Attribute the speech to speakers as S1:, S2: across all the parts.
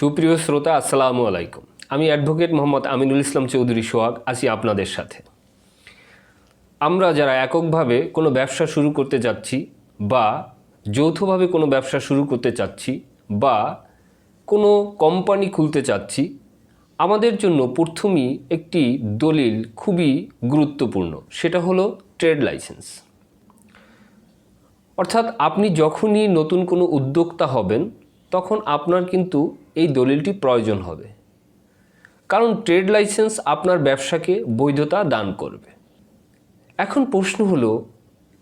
S1: সুপ্রিয় শ্রোতা, আসসালামু আলাইকুম। আমি অ্যাডভোকেট মোহাম্মদ আমিনুল ইসলাম চৌধুরী সোহাগ, আছি আপনাদের সাথে। আমরা যারা এককভাবে কোনো ব্যবসা শুরু করতে যাচ্ছি বা যৌথভাবে কোনো ব্যবসা শুরু করতে চাচ্ছি বা কোনো কোম্পানি খুলতে চাচ্ছি, আমাদের জন্য প্রথমেই একটি দলিল খুবই গুরুত্বপূর্ণ, সেটা হলো ট্রেড লাইসেন্স। অর্থাৎ আপনি যখনই নতুন কোনো উদ্যোক্তা হবেন তখন আপনার কিন্তু এই দলিলটি প্রয়োজন হবে। কারণ ট্রেড লাইসেন্স আপনার ব্যবসাকে বৈধতা দান করবে। এখন প্রশ্ন হলো,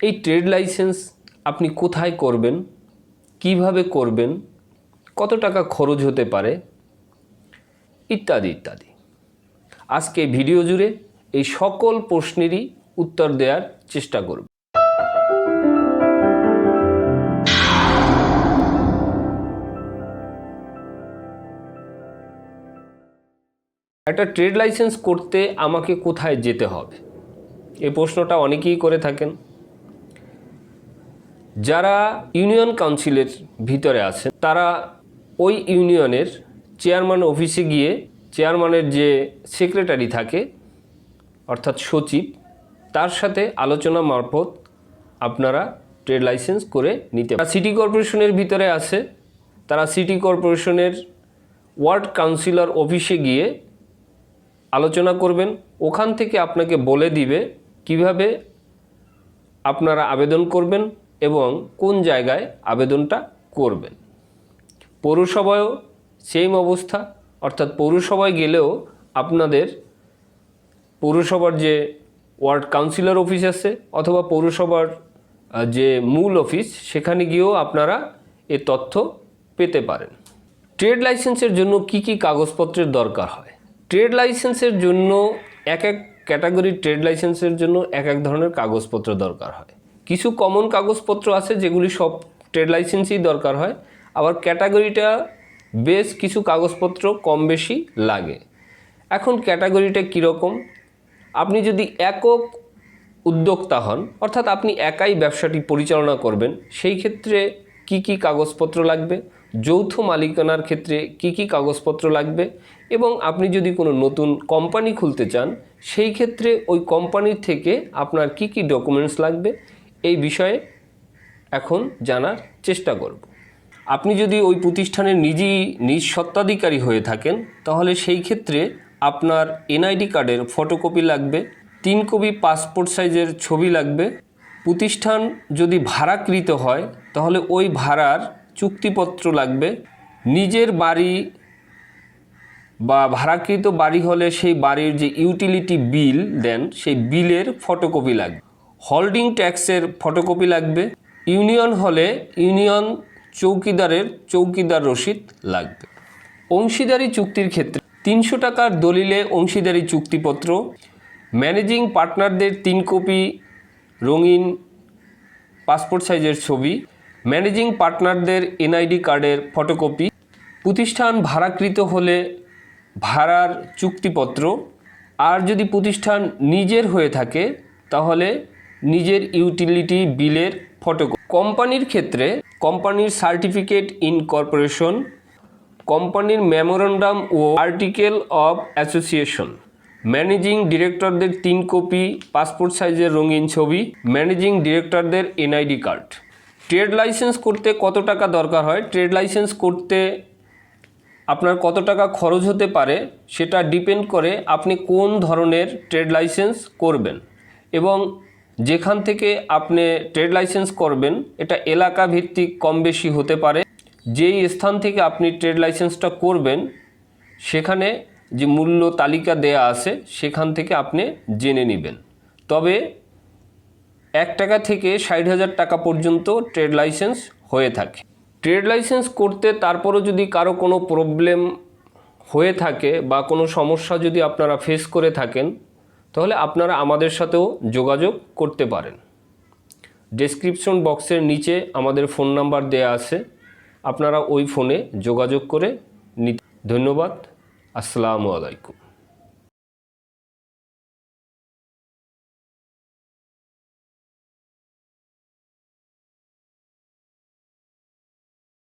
S1: এই ট্রেড লাইসেন্স আপনি কোথায় করবেন? কীভাবে করবেন? কত টাকা খরচ হতে পারে? ইত্যাদি ইত্যাদি। আজকে ভিডিও জুড়ে এই সকল প্রশ্নেরই উত্তর দেওয়ার চেষ্টা করব। একটা ট্রেড লাইসেন্স করতে আমাকে কোথায় যেতে হবে? এই প্রশ্নটা অনেকেই করে থাকেন। যারা ইউনিয়ন কাউন্সিলের ভিতরে আছেন, তারা ওই ইউনিয়নের চেয়ারম্যান অফিসে গিয়ে চেয়ারম্যানের যে সেক্রেটারি থাকে, অর্থাৎ সচিব, তার সাথে আলোচনা মারফত আপনারা ট্রেড লাইসেন্স করে নিতে পারেন। সিটি কর্পোরেশনের ভিতরে আছে, তারা সিটি কর্পোরেশনের ওয়ার্ড কাউন্সিলর অফিসে গিয়ে আলোচনা করবেন, ওখান থেকে আপনাকে বলে দিবে কীভাবে আপনারা আবেদন করবেন এবং কোন জায়গায় আবেদনটা করবেন। পৌরসভায়ও সেম অবস্থা, অর্থাৎ পৌরসভায় গেলেও আপনাদের পৌরসভার যে ওয়ার্ড কাউন্সিলর অফিস আছে অথবা পৌরসভার যে মূল অফিস, সেখানে গিয়েও আপনারা এ তথ্য পেতে পারেন। ট্রেড লাইসেন্সের জন্য কি কি কাগজপত্রের দরকার হয়? ট্রেড লাইসেন্সের জন্য এক এক ক্যাটাগরির ট্রেড লাইসেন্সের জন্য এক এক ধরনের কাগজপত্র দরকার হয়। কিছু কমন কাগজপত্র আছে যেগুলি সব ট্রেড লাইসেন্সই দরকার হয়, আবার ক্যাটাগরিটা বেশ কিছু কাগজপত্র কম বেশি লাগে। এখন ক্যাটাগরিটা কীরকম আপনি যদি একক উদ্যোক্তা হন, অর্থাৎ আপনি একাই ব্যবসাটি পরিচালনা করবেন, সেই ক্ষেত্রে কি কি কাগজপত্র লাগবে? যৌথ মালিকানার ক্ষেত্রে কি কি কাগজপত্র লাগবে? এবং আপনি যদি কোনো নতুন কোম্পানি খুলতে চান, সেই ক্ষেত্রে ওই কোম্পানির থেকে আপনার কি কি ডকুমেন্টস লাগবে? এই বিষয়ে এখন জানার চেষ্টা করব। আপনি যদি ওই প্রতিষ্ঠানের নিজেই নিজ সত্ত্বাধিকারী হয়ে থাকেন, তাহলে সেই ক্ষেত্রে আপনার এনআইডি কার্ডের ফটোকপি লাগবে, তিন কপি পাসপোর্ট সাইজের ছবি লাগবে। প্রতিষ্ঠান যদি ভাড়াকৃত হয়, তাহলে ওই ভাড়ার চুক্তিপত্র লাগবে। নিজের বাড়ি বা ভাড়াকৃত বাড়ি হলে সেই বাড়ির যে ইউটিলিটি বিল দেন, সেই বিলের ফটোকপি লাগবে। হোল্ডিং ট্যাক্সের ফটোকপি লাগবে। ইউনিয়ন হলে ইউনিয়ন চৌকিদারের চৌকিদার রসিদ লাগবে। অংশীদারি চুক্তির ক্ষেত্রে তিনশো টাকার দলিলে অংশীদারি চুক্তিপত্র ম্যানেজিং পার্টনারদের তিন কপি রঙিন পাসপোর্ট সাইজের ছবি ম্যানেজিং পার্টনারদের এনআইডি কার্ডের ফটোকপি, প্রতিষ্ঠান ভাড়াকৃত হলে ভাড়ার চুক্তিপত্র, আর যদি প্রতিষ্ঠান নিজের হয়ে থাকে, তাহলে নিজের ইউটিলিটি বিলের ফটোকপি। কোম্পানির ক্ষেত্রে কোম্পানির সার্টিফিকেট ইন কর্পোরেশন কোম্পানির মেমোরান্ডাম ও আর্টিকেল অফ অ্যাসোসিয়েশন। ম্যানেজিং ডিরেক্টরদের তিন কপি, পাসপোর্ট সাইজের রঙিন ছবি, ম্যানেজিং ডিরেক্টরদের এনআইডি কার্ড। ট্রেড লাইসেন্স করতে কত টাকা দরকার হয়? ট্রেড লাইসেন্স করতে আপনার কত টাকা খরচ হতে পারে সেটা ডিপেন্ড করে আপনি কোন ধরনের ট্রেড লাইসেন্স করবেন। এবং যেখান থেকে আপনি ট্রেড লাইসেন্স করবেন, এটা এলাকা ভিত্তিক কম বেশি হতে পারে। যেই স্থান থেকে আপনি ট্রেড লাইসেন্সটা করবেন, সেখানে যে মূল্য তালিকা দেয়া আছে, সেখান থেকে আপনি জেনে নেবেন। তবে এক টাকা থেকে ষাট হাজার টাকা পর্যন্ত ট্রেড লাইসেন্স হয়ে থাকে। ট্রেড লাইসেন্স করতে তারপরও যদি কারও কোনো প্রবলেম হয়ে থাকে বা কোনো সমস্যা যদি আপনারা ফেস করে থাকেন, তাহলে আপনারা আমাদের সাথেও যোগাযোগ করতে পারেন। ডেসক্রিপশন বক্সের নিচে আমাদের ফোন নাম্বার দেয়া আছে। আপনারা ওই ফোনে যোগাযোগ করে নিতে ধন্যবাদ। আসসালামু আলাইকুম।